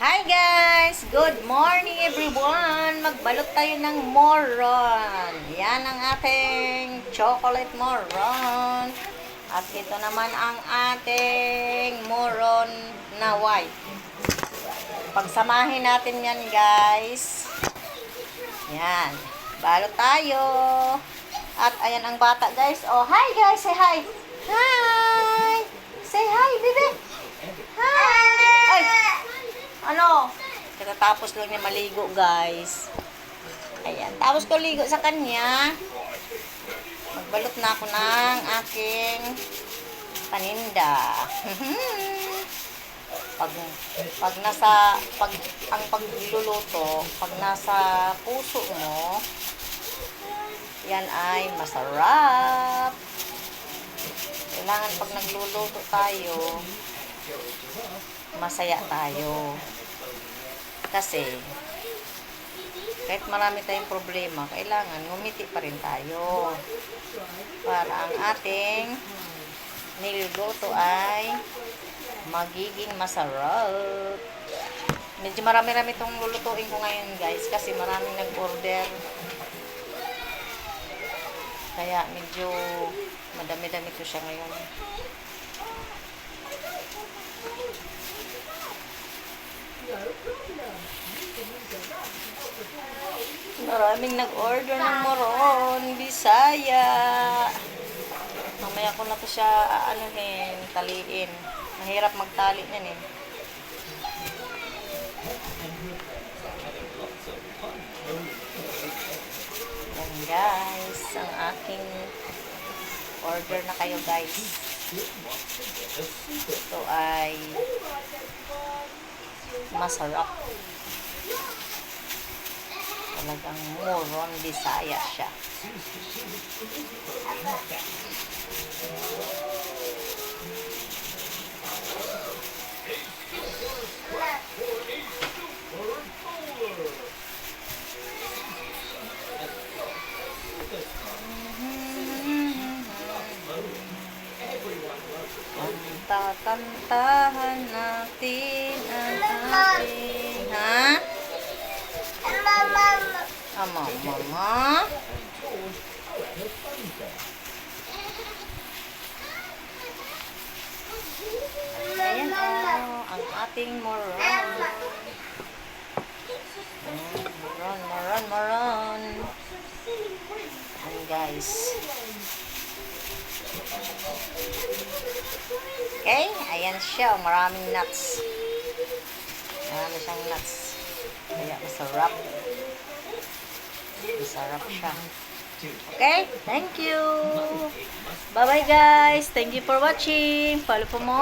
Hi guys! Good morning everyone! Magbalot tayo ng moron. Yan ang ating chocolate moron. At ito naman ang ating moron na white. Pagsamahin natin yan guys. Yan. Balot tayo. At ayan ang bata guys. Oh, hi guys! Say hi! Hi! Say hi, bebe! Hi! Ay! Katatapos lang niya maligo, guys. Ayan. Tapos ko ligo sa kanya. Magbalot na ako ng aking paninda. pag pag nasa pag ang pagluluto, pag nasa puso mo, yan ay masarap. Kailangan pag nagluluto tayo, masaya tayo. Kasi, kahit marami tayong problema, kailangan ngumiti pa rin tayo. Para ang ating niluluto ay magiging masarap. Medyo marami-rami itong lulutuin ko ngayon guys kasi maraming nag-order. Kaya medyo madami-dami ko siya ngayon. Maraming nag-order ng moron, bisaya. Mamaya ko na to siya aanuhin, taliin. Mahirap magtali yan eh. Yan guys, ang aking order na kayo guys. Ito ay masarap. Talagang moron Bisaya siya. Takantahan natin ang ating... Ha? Ama, mama. Ayan o, ang ating moron. Moron, moron, moron. Ayan guys. Okay, ayan siya. Maraming nuts. Marami siyang nuts. Kaya masarap. Masarap siya. Okay, thank you. Bye-bye guys. Thank you for watching. Follow po mo